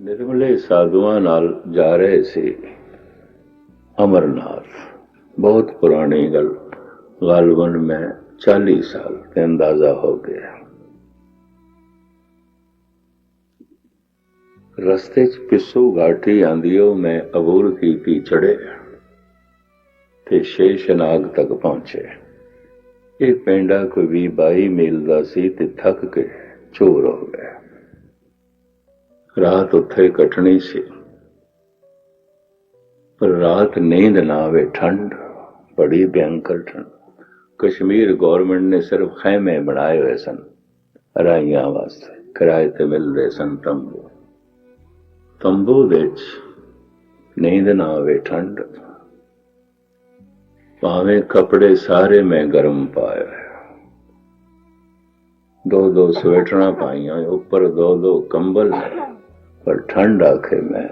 ਨਿਰਮਲੇ ਸਾਧੂਆਂ ਨਾਲ ਜਾ ਰਹੇ ਸੀ। ਅਮਰਨਾਥ, ਬਹੁਤ ਪੁਰਾਣੀ ਗੱਲ। ਗਾਲਬਨ ਮੈਂ 40 ਸਾਲ ਤੇ ਅੰਦਾਜ਼ਾ ਹੋ ਗਿਆ। ਰਸਤੇ 'ਚ ਪਿੱਸੂ ਘਾਟੀ ਆਂਦੀਓ, ਮੈਂ ਅਬੂਰ ਕੀਤੀ ਚੜੇ ਤੇ ਸ਼ੇਸ਼ਨਾਗ ਤੱਕ ਪਹੁੰਚੇ। ਇਹ ਪਿੰਡਾ ਕੋਈ ਵੀ 22 ਮੀਲ ਦਾ ਸੀ ਤੇ ਥੱਕ ਕੇ ਚੋਰ ਹੋ ਗਿਆ। ਰਾਤ ਉੱਥੇ ਕੱਟਣੀ ਸੀ। ਪਰ ਰਾਤ ਨੀਂਦ ਨਾ ਆਵੇ, ਠੰਡ, ਬੜੀ ਭਿਆਨਕ ਠੰਡ। ਕਸ਼ਮੀਰ ਗਵਰਨਮੈਂਟ ਨੇ ਸਿਰਫ ਖੈਮੇ ਬਣਾਏ ਹੋਏ ਸਨ, ਰਾਈਆਂ ਵਾਸਤੇ, ਕਿਰਾਏ ਤੇ ਮਿਲਦੇ ਸਨ ਤੰਬੂ। ਤੰਬੂ ਵਿੱਚ ਨੀਂਦ ਨਾ ਆਵੇ, ਠੰਡ। ਭਾਵੇਂ ਕੱਪੜੇ ਸਾਰੇ ਮੈਂ ਗਰਮ ਪਾਏ ਦੋ ਦੋ ਸਵੈਟਰਾਂ ਪਾਈਆਂ, ਉੱਪਰ ਦੋ ਦੋ ਕੰਬਲ ਨੇ। ਪਰ ਠੰਡ ਆਖੇ ਮੈਂ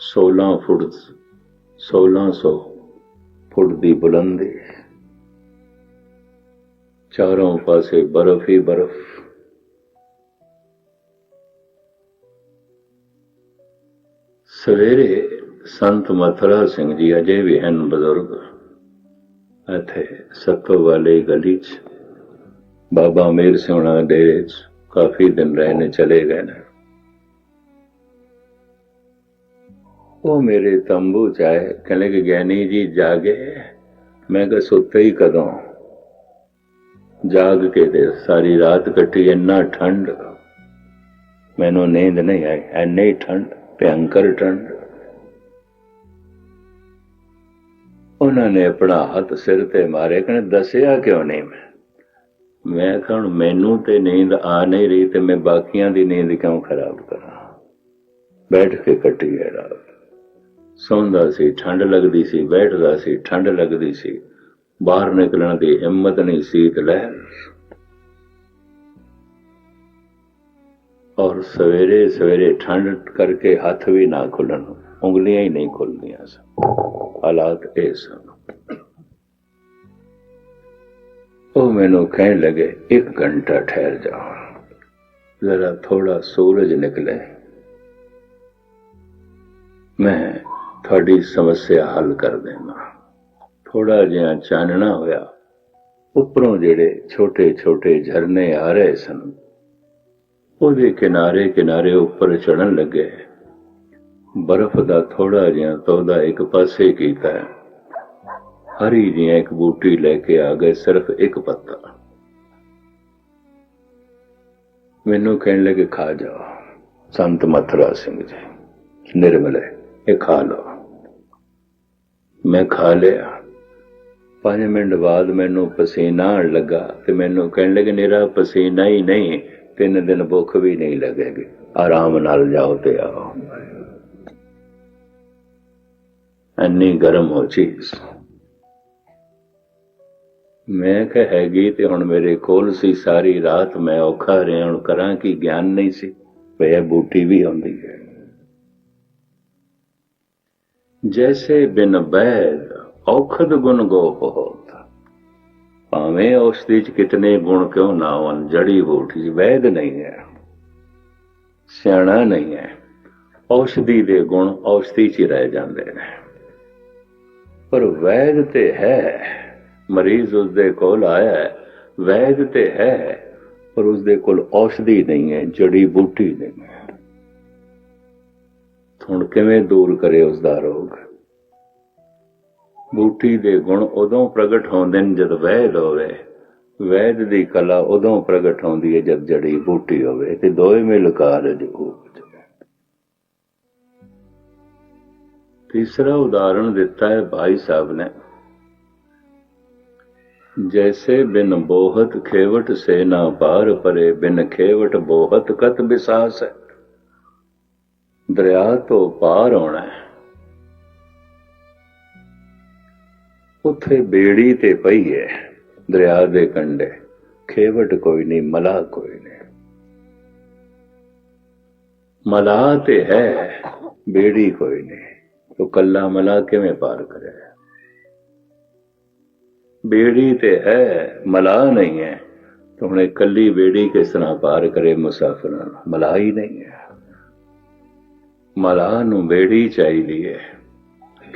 16 ਫੁੱਟ 1600 ਫੁੱਟ ਦੀ ਬੁਲੰਦੀ। ਚਾਰੋਂ ਪਾਸੇ ਬਰਫ਼ ਹੀ ਬਰਫ਼। ਸਵੇਰੇ ਸੰਤ ਮਥੁਰਾ ਸਿੰਘ ਜੀ ਅਜੇ ਵੀ ਹਨ ਬਜ਼ੁਰਗ। ਇੱਥੇ ਸੱਤੋ ਵਾਲੇ ਗਲੀ 'ਚ, ਬਾਬਾ ਮੇਰ ਸਿੰਘਣਾ ਦੇ ਡੇਰੇ 'ਚ ਕਾਫੀ ਦਿਨ ਰਹੇ ਨੇ ਚਲੇ ਗਏ ਨੇ ਉਹ ਮੇਰੇ ਤੰਬੂ ਚ ਆਏ ਕਹਿੰਦੇ ਕਿ ਗਿਆਨੀ ਜੀ ਜਾਗੇ ਮੈਂ ਕਿਹਾ ਸੁੱਤੇ ਹੀ ਕਦੋਂ ਜਾਗ ਕੇ ਦੇ ਸਾਰੀ ਰਾਤ ਕੱਟੀ ਇੰਨਾ ਠੰਡ ਮੈਨੂੰ ਨੀਂਦ ਨਹੀਂ ਆਈ ਐਨੀ ਠੰਡ ਭਿਆਨਕ ਠੰਡ ਉਹਨਾਂ ਨੇ ਆਪਣਾ ਹੱਥ ਸਿਰ ਤੇ ਮਾਰੇ ਕਹਿੰਦੇ ਦੱਸਿਆ ਕਿਉਂ ਨਹੀਂ ਮੈਂ ਮੈਂ ਕਹਣ ਮੈਨੂੰ ਤੇ ਨੀਂਦ ਆ ਨਹੀਂ ਰਹੀ ਤੇ ਮੈਂ ਬਾਕੀਆਂ ਦੀ ਨੀਂਦ ਕਿਉਂ ਖਰਾਬ ਕਰਾਂ? ਬੈਠ ਕੇ ਕੱਟੀ ਹੈ ਰਾਤ। ਸੌਂਦਾ ਸੀ, ਠੰਡ ਲੱਗਦੀ ਸੀ, ਬੈਠਦਾ ਸੀ, ਠੰਡ ਲੱਗਦੀ ਸੀ। ਬਾਹਰ ਨਿਕਲਣ ਦੀ ਹਿੰਮਤ ਨਹੀਂ ਸੀ ਤੇ ਲਹਿਰ ਔਰ ਸਵੇਰੇ ਸਵੇਰੇ ਠੰਡ ਕਰਕੇ ਹੱਥ ਵੀ ਨਾ ਖੁੱਲਣ। ਉਂਗਲੀਆਂ ਹੀ ਨਹੀਂ ਖੁੱਲਦੀਆਂ ਸਨ। ਹਾਲਾਤ ਇਹ ਸਨ। ਮੈਨੂੰ ਕਹਿਣ ਲੱਗੇ, ਇੱਕ ਘੰਟਾ ਠਹਿਰ ਜਾਓ ਜ਼ਰਾ ਥੋੜਾ ਸੂਰਜ ਨਿਕਲੇ। ਮੈਂ ਤੁਹਾਡੀ ਸਮੱਸਿਆ ਹੱਲ ਕਰ ਦੇਣਾ ਥੋੜਾ ਜਿਹਾ ਚਾਨਣਾ ਹੋਇਆ। ਉੱਪਰੋਂ ਜਿਹੜੇ ਛੋਟੇ ਛੋਟੇ ਝਰਨੇ ਆ ਰਹੇ ਸਨ ਉਹਦੇ ਕਿਨਾਰੇ ਕਿਨਾਰੇ ਉੱਪਰ ਚੜਨ ਲੱਗੇ। ਬਰਫ਼ ਦਾ ਥੋੜਾ ਜਿਹਾ ਤੋਦਾ ਇੱਕ ਪਾਸੇ ਕੀਤਾ। ਹਰੀ ਦੀਆਂ ਇੱਕ ਬੂਟੀ ਲੈ ਕੇ ਆ ਗਏ ਸਿਰਫ ਇੱਕ ਪੱਤਾ। ਮੈਨੂੰ ਕਹਿਣ ਲੱਗੇ, ਖਾ ਜਾਓ ਸੰਤ ਮਥੁਰਾ ਸਿੰਘ ਜੀ, ਨਿਰਮਲੇ ਇਹ ਖਾ ਲਓ। ਮੈਂ ਖਾ ਲਿਆ। ਪੰਜ ਮਿੰਟ ਬਾਅਦ ਮੈਨੂੰ ਪਸੀਨਾ ਆਉਣ ਲੱਗਾ ਤੇ ਮੈਨੂੰ ਕਹਿਣ ਲੱਗੇ ਨੇਰਾ ਪਸੀਨਾ ਹੀ ਨਹੀਂ, ਤਿੰਨ ਦਿਨ ਭੁੱਖ ਵੀ ਨਹੀਂ ਲੱਗੇਗੀ। ਆਰਾਮ ਨਾਲ ਜਾਓ ਤੇ ਆਓ। ਅੰਨੀ ਗਰਮ ਹੋ ਚੀਜ਼। ਮੈਂ ਕਿਹਾ, ਹੈਗੀ ਤੇ ਹੁਣ ਮੇਰੇ ਕੋਲ ਸੀ ਸਾਰੀ ਰਾਤ, ਮੈਂ ਔਖਾ ਰਿਹਾ, ਹੁਣ ਕਰਾਂ ਕੀ? ਗਿਆਨ ਨਹੀਂ ਸੀ। ਵੇ ਬੂਟੀ ਵੀ ਆਉਂਦੀ ਹੈ। ਜੈਸੇ ਬਿਨ ਬੈਦ ਔਖਦ ਗੁਣ ਗੋ ਹੋਤ। ਭਾਵੇਂ ਔਸ਼ਧੀ ਚ ਕਿਤਨੇ ਗੁਣ ਕਿਉਂ ਨਾ ਹੋਣ, ਜੜੀ ਬੂਟੀ ਵੈਦ ਨਹੀਂ ਹੈ। ਸਿਆਣਾ ਨਹੀਂ ਹੈ। ਔਸ਼ਧੀ ਦੇ ਗੁਣ ਔਸ਼ਧੀ ਚ ਹੀ ਰਹਿ ਜਾਂਦੇ ਨੇ। ਪਰ ਵੈਦ ਤੇ ਹੈ। ਮਰੀਜ਼ ਉਸ ਦੇ ਕੋਲ ਆਇਆ ਹੈ, ਵੈਦ ਤੇ ਹੈ, ਪਰ ਉਸ ਦੇ ਕੋਲ ਔਸ਼ਧੀ ਨਹੀਂ ਹੈ, ਜੜੀ ਬੂਟੀ ਨਹੀਂ ਹੈ। ਹੁਣ ਕਿਵੇਂ ਦੂਰ ਕਰੇ ਉਸ ਦਾ ਰੋਗ? ਬੂਟੀ ਦੇ ਗੁਣ ਉਦੋਂ ਪ੍ਰਗਟ ਹੁੰਦੇ ਨੇ ਜਦ ਵੈਦ ਹੋਵੇ। ਵੈਦ ਦੀ ਕਲਾ ਉਦੋਂ ਪ੍ਰਗਟ ਹੁੰਦੀ ਹੈ ਜਦ ਜੜੀ ਬੂਟੀ ਹੋਵੇ, ਤੇ ਦੋਵੇਂ ਮਿਲ ਕਾਰਜ ਉਪਜ ਤੀਸਰਾ ਉਦਾਹਰਣ ਦਿੱਤਾ ਹੈ ਭਾਈ ਸਾਹਿਬ ਨੇ। ਜੈਸੇ ਬਿਨ ਬੋਹਤ ਖੇਵਟ ਸੇ ਨਾ ਪਾਰ ਪਰੇ ਬਿਨ ਖੇਵਟ ਬੋਹਤ ਕਤ ਵਿਸਾਸ ਹੈ ਦਰਿਆ ਤੋਂ ਪਾਰ ਆਉਣਾ ਹੈ ਉੱਥੇ ਬੇੜੀ ਤੇ ਪਈ ਹੈ ਦਰਿਆ ਦੇ ਕੰਢੇ ਖੇਵਟ ਕੋਈ ਨਹੀਂ ਮਲਾ ਕੋਈ ਨਹੀਂ ਮਲਾ ਤੇ ਹੈ ਬੇੜੀ ਕੋਈ ਨਹੀਂ ਉਹ ਕੱਲਾ ਮਲਾ ਕਿਵੇਂ ਪਾਰ ਕਰੇ ਬੇੜੀ ਤੇ ਹੈ, ਮਲਾ ਨਹੀਂ ਹੈ। ਤਾਂ ਹੁਣ ਇਕੱਲੀ ਬੇੜੀ ਕਿਸ ਤਰ੍ਹਾਂ ਪਾਰ ਕਰੇ ਮੁਸਾਫਰਾਂ। ਨੂੰ ਮਲਾਹ ਹੀ ਨਹੀਂ ਹੈ। ਮਲਾਹ ਨੂੰ ਬੇੜੀ ਚਾਹੀਦੀ ਹੈ।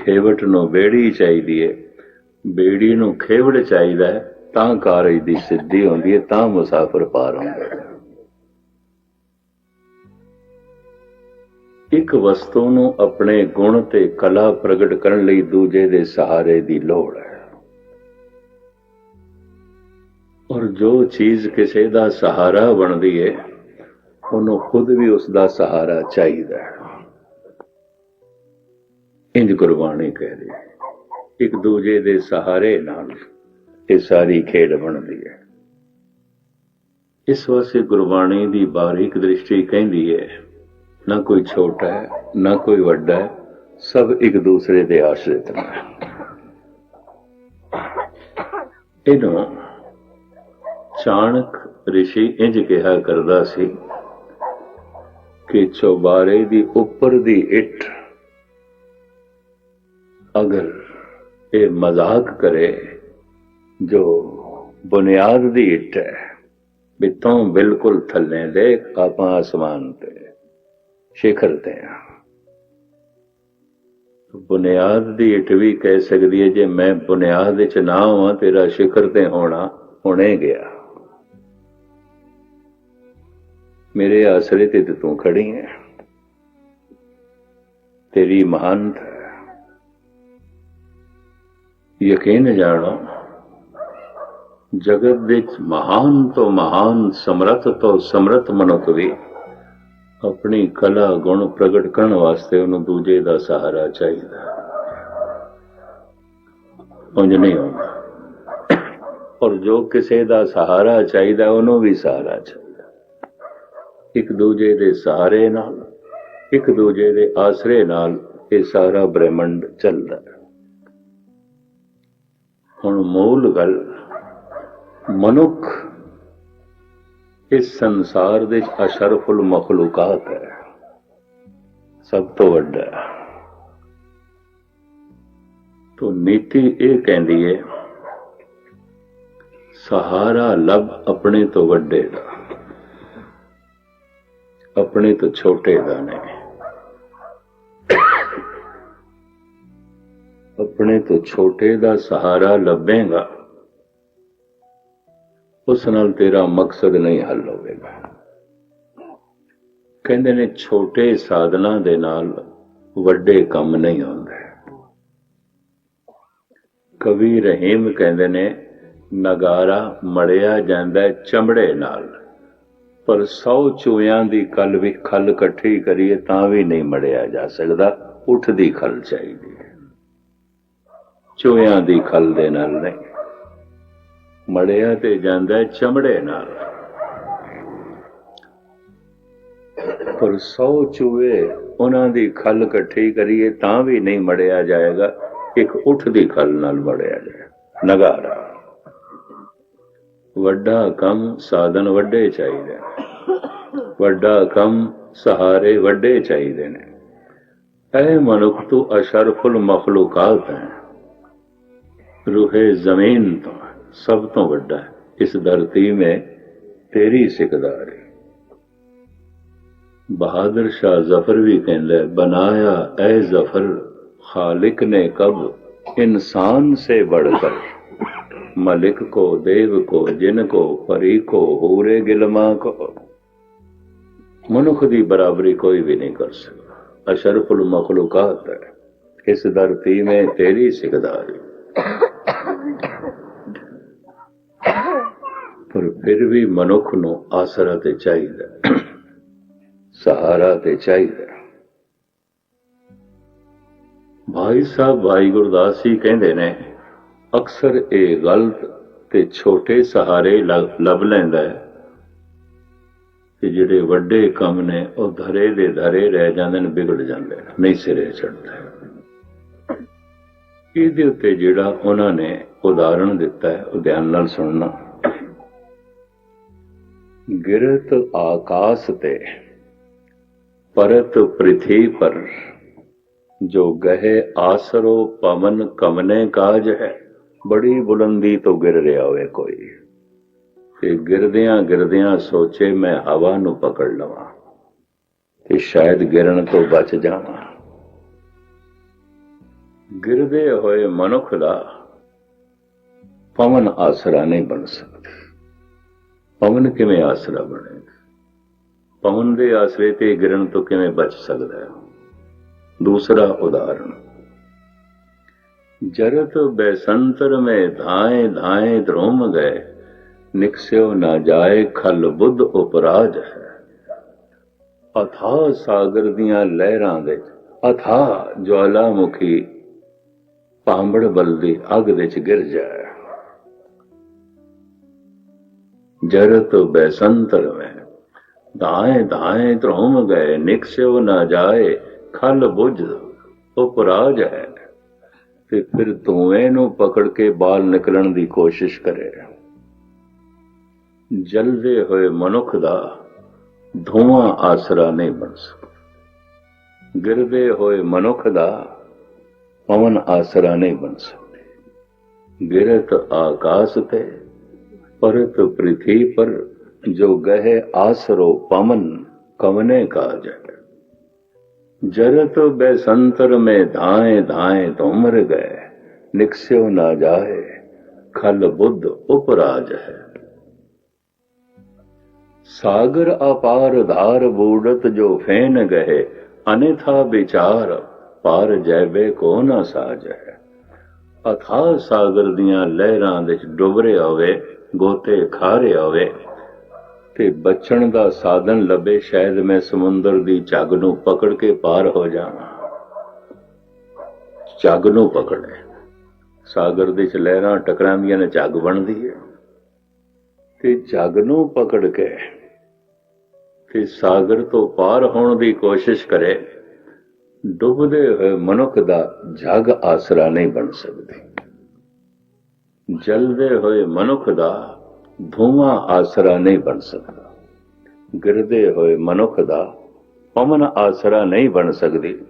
ਖੇਵਟ ਨੂੰ ਬੇੜੀ ਚਾਹੀਦੀ ਹੈ। ਬੇੜੀ ਨੂੰ ਖੇਵੜ ਚਾਹੀਦਾ ਹੈ, ਤਾਂ ਕਾਰਜ ਦੀ ਸਿੱਧੀ ਹੁੰਦੀ ਹੈ, ਤਾਂ ਮੁਸਾਫਰ ਪਾਰ ਹੁੰਦਾ ਹੈ। ਇੱਕ ਵਸਤੂ ਨੂੰ ਆਪਣੇ ਗੁਣ ਤੇ ਕਲਾ ਪ੍ਰਗਟ ਕਰਨ ਲਈ ਦੂਜੇ ਦੇ ਸਹਾਰੇ ਦੀ ਲੋੜ ਹੈ। ਔਰ ਜੋ ਚੀਜ਼ ਕਿਸੇ ਦਾ ਸਹਾਰਾ ਬਣਦੀ ਹੈ ਉਹਨੂੰ ਖੁਦ ਵੀ ਉਸ ਦਾ ਸਹਾਰਾ ਚਾਹੀਦਾ ਹੈ। ਇੰਜ ਗੁਰਬਾਣੀ ਕਹਿ ਰਹੀ ਹੈ, ਇੱਕ ਦੂਜੇ ਦੇ ਸਹਾਰੇ ਨਾਲ ਇਹ ਸਾਰੀ ਖੇਡ ਬਣਦੀ ਹੈ। ਇਸ ਵਾਸਤੇ ਗੁਰਬਾਣੀ ਦੀ ਬਾਰੀਕ ਦ੍ਰਿਸ਼ਟੀ ਕਹਿੰਦੀ ਹੈ, ਨਾ ਕੋਈ ਛੋਟਾ ਹੈ, ਨਾ ਕੋਈ ਵੱਡਾ ਹੈ, ਸਭ ਇੱਕ ਦੂਸਰੇ ਦੇ ਆਸ਼ਰਿਤ ਨੇ। ਇਹਨੂੰ ਚਾਣਕ ਰਿਸ਼ੀ ਇੰਜ ਕਿਹਾ ਕਰਦਾ ਸੀ ਕਿ ਚੌਬਾਰੇ ਦੀ ਉੱਪਰ ਦੀ ਇੱਟ ਅਗਰ ਇਹ ਮਜ਼ਾਕ ਕਰੇ, ਜੋ ਬੁਨਿਆਦ ਦੀ ਇੱਟ ਹੈ, ਵੀ ਤੂੰ ਬਿਲਕੁਲ ਥੱਲੇ ਦੇਖ ਆਪਾਂ ਆਸਮਾਨ ਤੇ, ਸ਼ਿਖਰ ਤੇ ਆ ਬੁਨਿਆਦ ਦੀ ਇੱਟ ਵੀ ਕਹਿ ਸਕਦੀ ਹੈ, ਜੇ ਮੈਂ ਬੁਨਿਆਦ ਵਿੱਚ ਨਾ ਹਾਂ ਤੇਰਾ ਸ਼ਿਖਰ ਤੇ ਹੋਣਾ, ਹੁਣੇ ਗਿਆ। ਮੇਰੇ ਆਸਰੇ ਤੇ ਤੂੰ ਖੜੀ ਹੈ। ਤੇਰੀ ਮਹਾਨਤ ਯਕੀਨ ਜਾਣੋ, ਜਗਤ ਵਿੱਚ ਮਹਾਨ ਤੋਂ ਮਹਾਨ, ਸਮਰੱਥ ਤੋਂ ਸਮਰੱਥ ਮਨੁੱਖ ਵੀ ਆਪਣੀ ਕਲਾ ਗੁਣ ਪ੍ਰਗਟ ਕਰਨ ਵਾਸਤੇ ਉਹਨੂੰ ਦੂਜੇ ਦਾ ਸਹਾਰਾ ਚਾਹੀਦਾ ਉਂਝ ਨਹੀਂ ਹੁੰਦਾ। ਔਰ ਜੋ ਕਿਸੇ ਦਾ ਸਹਾਰਾ ਚਾਹੀਦਾ ਉਹਨੂੰ ਵੀ ਸਹਾਰਾ ਚਾਹੀਦਾ ਇੱਕ ਦੂਜੇ ਦੇ ਸਹਾਰੇ ਨਾਲ, ਇੱਕ ਦੂਜੇ ਦੇ ਆਸਰੇ ਨਾਲ ਇਹ ਸਾਰਾ ਬ੍ਰਹਿਮੰਡ ਚੱਲਦਾ ਹੈ। ਹੁਣ ਮੂਲ ਗੱਲ, ਮਨੁੱਖ ਇਸ ਸੰਸਾਰ ਦੇ ਅਸ਼ਰਫੁਲ ਮਖਲੂਕਾਤ ਹੈ, ਸਭ ਤੋਂ ਵੱਡਾ ਤੋ ਨੀਤੀ ਇਹ ਕਹਿੰਦੀ ਹੈ, ਸਹਾਰਾ ਲੱਭ ਆਪਣੇ ਤੋਂ ਵੱਡੇ ਦਾ। ਆਪਣੇ ਤੋਂ ਛੋਟੇ ਦਾ ਨਹੀਂ ਆਪਣੇ ਤੋਂ ਛੋਟੇ ਦਾ ਸਹਾਰਾ ਲੱਭੇਗਾ। ਉਸ ਨਾਲ ਤੇਰਾ ਮਕਸਦ ਨਹੀਂ ਹੱਲ ਹੋਵੇਗਾ। ਕਹਿੰਦੇ ਨੇ ਛੋਟੇ ਸਾਧਨਾ ਦੇ ਨਾਲ ਵੱਡੇ ਕੰਮ ਨਹੀਂ ਆਉਂਦੇ। ਕਵੀ ਰਹੀਮ ਕਹਿੰਦੇ ਨੇ, ਨਗਾਰਾ ਮੜਿਆ ਜਾਂਦਾ ਚਮੜੇ ਨਾਲ। ਪਰ ਸੌ ਚੂਹਿਆਂ ਦੀ ਕਲ ਵੀ ਖਲ ਇਕੱਠੀ ਕਰੀਏ ਤਾਂ ਵੀ ਨਹੀਂ ਮੜਿਆ ਜਾ ਸਕਦਾ। ਉੱਠਦੀ ਖਲ ਚਾਹੀਦੀ ਹੈ। ਚੂਹਿਆਂ ਦੀ ਖਲ ਦੇ ਨਾਲ ਨਹੀਂ। ਮੜਿਆ ਤੇ ਜਾਂਦਾ ਚਮੜੇ ਨਾਲ। ਪਰ ਸੌ ਚੂਹੇ ਉਹਨਾਂ ਦੀ ਖਲ ਇਕੱਠੀ ਕਰੀਏ ਤਾਂ ਵੀ ਨਹੀਂ ਮੜਿਆ ਜਾਏਗਾ। ਇੱਕ ਉੱਠ ਦੀ ਖਲ ਨਾਲ ਮੜਿਆ ਜਾਏ। ਨਗਾਰਾ। ਵੱਡਾ ਕੰਮ ਸਾਧਨ ਵੱਡੇ ਚਾਹੀਦੇ ਵੱਡਾ ਕੰਮ ਸਹਾਰੇ ਵੱਡੇ ਚਾਹੀਦੇ ਨੇ ਐ ਮਨੁੱਖ ਤੂੰ ਅਸ਼ਰਫੁਲ ਮਖਲੂਕਾਤ ਹੈ ਰੂਹੇ ਜ਼ਮੀਨ ਤੋਂ ਸਭ ਤੋਂ ਵੱਡਾ ਹੈ ਇਸ ਧਰਤੀ ਮੇ ਤੇਰੀ ਸਿਕਦਾਰੀ ਬਹਾਦਰ ਸ਼ਾਹ ਜ਼ਫਰ ਵੀ ਕਹਿੰਦਾ ਬਣਾਇਆ ਐ ਜ਼ਫਰ ਖਾਲਿਕ ਨੇ ਕਬ इंसान से बढ़कर मलिक को देव को जिन को परी को हूरे गिलमा को मनुख ਦੀ ਬਰਾਬਰੀ ਕੋਈ ਵੀ ਨਹੀਂ ਕਰ ਸਕਦਾ ਅਸ਼ਰਫੁਲ ਮਖਲੂਕਾਤ ਹੈ ਇਸ ਧਰਤੀ में तेरी ਸਿਕਦਾਰੀ ਪਰ ਫਿਰ ਵੀ ਮਨੁੱਖ ਨੂੰ ਆਸਰਾ ਤੇ ਚਾਹੀਦਾ ਸਹਾਰਾ ਤੇ ਚਾਹੀਦਾ ਭਾਈ ਸਾਹਿਬ ਭਾਈ ਗੁਰਦਾਸ ਜੀ ਕਹਿੰਦੇ ਨੇ ਅਕਸਰ ਇਹ ਗਲਤ ਤੇ ਛੋਟੇ ਸਹਾਰੇ ਲੱਭ ਲੈਂਦਾ ਹੈ ਤੇ ਜਿਹੜੇ ਵੱਡੇ ਕੰਮ ਨੇ, ਉਹ ਧਰੇ ਦੇ ਧਰੇ ਰਹਿ ਜਾਂਦੇ ਨੇ, ਵਿਗੜ ਜਾਂਦੇ ਨੇ, ਨਹੀਂ ਸਿਰੇ ਚੜਦਾ ਇਹਦੇ ਉੱਤੇ ਜਿਹੜਾ ਉਹਨਾਂ ਨੇ ਉਦਾਹਰਣ ਦਿੱਤਾ ਹੈ, ਉਹ ਧਿਆਨ ਨਾਲ ਸੁਣਨਾ। ਗਿਰਤ ਆਕਾਸ਼ ਤੇ ਪਰਤ ਪ੍ਰਿਥੀ ਪਰ ਜੋ ਗਹਿ ਆਸਰੋ ਪਵਨ ਕਮਨੇ ਕਾਜ ਹੈ। ਬੜੀ ਬੁਲੰਦੀ ਤੋਂ ਗਿਰ ਰਿਹਾ ਹੋਵੇ ਕੋਈ। ਤੇ ਗਿਰਦਿਆਂ ਗਿਰਦਿਆਂ ਸੋਚੇ ਮੈਂ ਹਵਾ ਨੂੰ ਪਕੜ ਲਵਾਂ ਤੇ ਸ਼ਾਇਦ ਗਿਰਨ ਤੋਂ ਬਚ ਜਾਵਾਂ। ਗਿਰਦੇ ਹੋਏ ਮਨੁੱਖ ਦਾ ਪਵਨ ਆਸਰਾ ਨਹੀਂ ਬਣ ਸਕਦਾ। ਪਵਨ ਕਿਵੇਂ ਆਸਰਾ ਬਣੇ? ਪਵਨ ਦੇ ਆਸਰੇ ਤੇ ਗਿਰਨ ਤੋਂ ਕਿਵੇਂ ਬਚ ਸਕਦਾ ਹੈ? ਦੂਸਰਾ ਉਦਾਹਰਣ। जरत बैसंतर में धाए धाए ध्रुम गए निकस्यो न जाए खल बुद्ध उपराज है ਅਥਾ ਸਾਗਰ ਦੀਆਂ ਲਹਿਰਾਂ ਦੇ ਅਥਾ ਜਵਾਲਾਮੁਖੀ ਪਾਂਬੜ ਬਲਦੀ ਅੱਗ ਦੇ ਚ ਗਿਰ ਜਾਏ ਜਰਤ ਬੈਸੰਤਰ ਮੈਂ ਦਾਏ ਦਾਏ ਧਰੋਮ ਗਏ ਨਿਕਸਿਓ ਨਾ ਜਾਏ ਖਲ ਬੁੱਝ ਉਪਰਾਜ ਹੈ ਤੇ ਫਿਰ ਧੂਏ ਨੂੰ ਪਕੜ ਕੇ ਬਾਲ ਨਿਕਲਣ ਦੀ ਕੋਸ਼ਿਸ਼ ਕਰੇ ਜਲਦੇ ਹੋਏ ਮਨੁੱਖ ਦਾ ਧੂਆਂ ਆਸਰਾ ਨਹੀਂ ਬਣ ਸਕਦਾ। ਗਿਰਦੇ ਹੋਏ ਮਨੁੱਖ ਦਾ ਪਵਨ ਆਸਰਾ ਨਹੀਂ ਬਣ ਸਕਦੇ। ਗਿਰਤ ਆਕਾਸ ਤੇ ਪਰਤ ਪ੍ਰਿਥੀ ਪਰ ਜੋ ਗਹਿ ਆਸਰੋ ਪਵਨ ਕਵਨੇ ਕਾਜ ਹੈ। जरत बैसंतर में धाए धाए तो उमर गए निकस्यो ना जाए खल बुद्ध उपराज है सागर अपार धार बूढ़त जो फेन गए अन्यथा विचार पार जैबे को ना साज है ਅਥਾ ਸਾਗਰ ਦੀਆਂ ਲਹਿਰਾਂ ਵਿੱਚ ਡੁੱਬਰੇ ਹੋਵੇ ਗੋਤੇ ਖਾਰੇ ਹੋਵੇ ਤੇ ਬਚਣ ਦਾ ਸਾਧਨ ਲੱਭੇ, ਸ਼ਾਇਦ ਮੈਂ ਸਮੁੰਦਰ ਦੀ ਝੱਗ ਨੂੰ ਪਕੜ ਕੇ ਪਾਰ ਹੋ ਜਾਵਾਂ। ਝੱਗ ਨੂੰ ਪਕੜੇ ਸਾਗਰ ਦੇ ਚ ਲਹਿਰਾਂ ਟਕਰਾਉਂਦੀਆਂ ਨੇ ਝੱਗ ਬਣਦੀ ਹੈ। ਤੇ ਝੱਗ ਨੂੰ ਪਕੜ ਕੇ ਤੇ ਸਾਗਰ ਤੋਂ ਪਾਰ ਹੋਣ ਦੀ ਕੋਸ਼ਿਸ਼ ਕਰੇ, ਡੁੱਬਦੇ ਹੋਏ ਮਨੁੱਖ ਦਾ ਝੱਗ ਆਸਰਾ ਨਹੀਂ ਬਣ ਸਕਦੀ। ਜਲਦੇ ਹੋਏ ਮਨੁੱਖ ਦਾ ਧੂਆਂ ਆਸਰਾ ਨਹੀਂ ਬਣ ਸਕਦਾ। ਗਿਰਦੇ ਹੋਏ ਮਨੁੱਖ ਦਾ ਪਵਨ ਆਸਰਾ ਨਹੀਂ ਬਣ ਸਕਦੀ।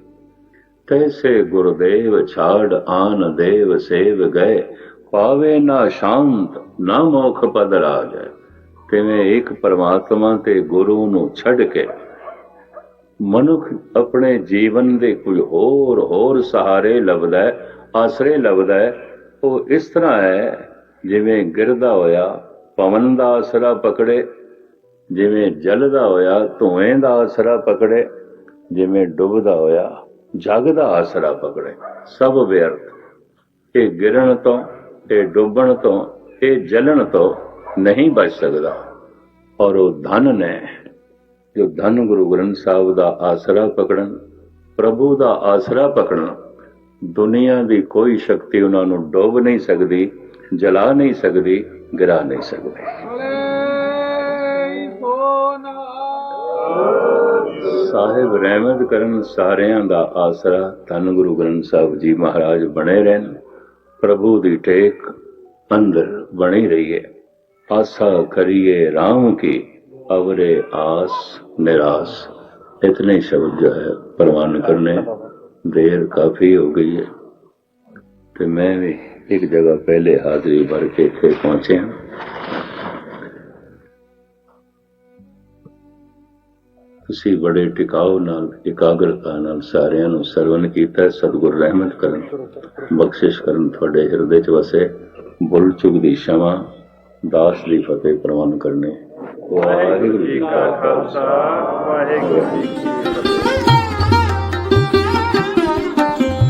ਤੈਸੇ ਗੁਰਦੇਵ ਛਾੜ, ਆਨ ਦੇਵ ਸੇਵ ਗਏ। ਪਾਵੇ ਨਾ ਸ਼ਾਂਤ, ਨਾ ਮੋਖ ਪਦ ਰਾਜ। ਤਿਵੇਂ ਇੱਕ ਪਰਮਾਤਮਾ ਤੇ ਗੁਰੂ ਨੂੰ ਛੱਡ ਕੇ ਮਨੁੱਖ ਆਪਣੇ ਜੀਵਨ ਦੇ ਕੋਈ ਹੋਰ ਹੋਰ ਸਹਾਰੇ ਲੱਭਦਾ ਆਸਰੇ ਲੱਭਦਾ ਹੈ। ਉਹ ਇਸ ਤਰ੍ਹਾਂ ਹੈ, ਜਿਵੇਂ ਗਿਰਦਾ ਹੋਇਆ ਪਵਨ ਦਾ ਆਸਰਾ ਪਕੜੇ, ਜਿਵੇਂ ਜਲ ਦਾ ਹੋਇਆ, ਧੂਏ ਦਾ ਆਸਰਾ ਪਕੜੇ, ਜਿਵੇਂ ਡੁੱਬਦਾ ਹੋਇਆ, ਜਗ ਦਾ ਆਸਰਾ ਪਕੜੇ। ਸਭ ਵਿਅਰਥ। ਇਹ ਗਿਰਨ ਤੋਂ, ਇਹ ਡੁੱਬਣ ਤੋਂ, ਇਹ ਜਲਣ ਤੋਂ ਨਹੀਂ ਬਚ ਸਕਦਾ। ਔਰ ਉਹ ਧਨ ਨੇ, ਜੋ ਧਨ ਗੁਰੂ ਗ੍ਰੰਥ ਸਾਹਿਬ ਦਾ ਆਸਰਾ ਪਕੜਨ, ਪ੍ਰਭੂ ਦਾ ਆਸਰਾ ਪਕੜਨ, ਦੁਨੀਆ ਦੀ ਕੋਈ ਸ਼ਕਤੀ ਉਹਨਾਂ ਨੂੰ ਡੋਬ ਨਹੀਂ ਸਕਦੀ। ਜਲਾ ਨਹੀਂ ਸਕਦੀ, ਗਿਰਾ ਨਹੀਂ ਸਕਦੀ। ਸਾਹਿਬ ਰਹਿਮਤ ਕਰਨ ਸਾਰਿਆਂ ਦਾ ਆਸਰਾ ਧੰਨ ਗੁਰੂ ਗ੍ਰੰਥ ਸਾਹਿਬ ਜੀ ਮਹਾਰਾਜ ਬਣੇ ਰਹਿਣ। ਪ੍ਰਭੂ ਦੀ ਟੇਕ ਅੰਦਰ ਬਣੀ ਰਹੀਏ। ਆਸਾ ਕਰੀਏ RAM ਕੀ, ਅਵਰੇ ਆਸ ਨਿਰਾਸ। ਇਤਨੇ ਸ਼ਬਦ ਜੋ ਹੈ ਪ੍ਰਵਾਨ ਕਰਨੇ, ਦੇਰ ਕਾਫੀ ਹੋ ਗਈ ਹੈ। ਤੇ ਮੈਂ ਵੀ ਇੱਕ ਜਗ੍ਹਾ ਪਹਿਲੇ ਹਾਜ਼ਰੀ ਭਰ ਕੇ ਇੱਥੇ ਪਹੁੰਚਿਆ ਤੁਸੀਂ ਬੜੇ ਟਿਕਾਉ ਨਾਲ, ਇਕਾਗਰਤਾ ਨਾਲ ਸਾਰਿਆਂ ਨੂੰ ਸਰਵਨ ਕੀਤਾ, ਸਤਿਗੁਰ ਰਹਿਮਤ ਕਰਨ, ਬਖਸ਼ਿਸ਼ ਕਰਨ ਤੁਹਾਡੇ ਹਿਰਦੇ 'ਚ ਵਸੇ। ਭੁੱਲ ਚੁੱਕ ਦੀ ਸ਼ਮਾ, ਦਾਸ ਦੀ ਫਤਿਹ ਪ੍ਰਵਾਨ ਕਰਨੇ। ਵਾਹਿਗੁਰੂ ਜੀ ਕਾ ਖਾਲਸਾ, ਵਾਹਿਗੁਰੂ ਜੀ ਕੀ ਫਤਿਹ।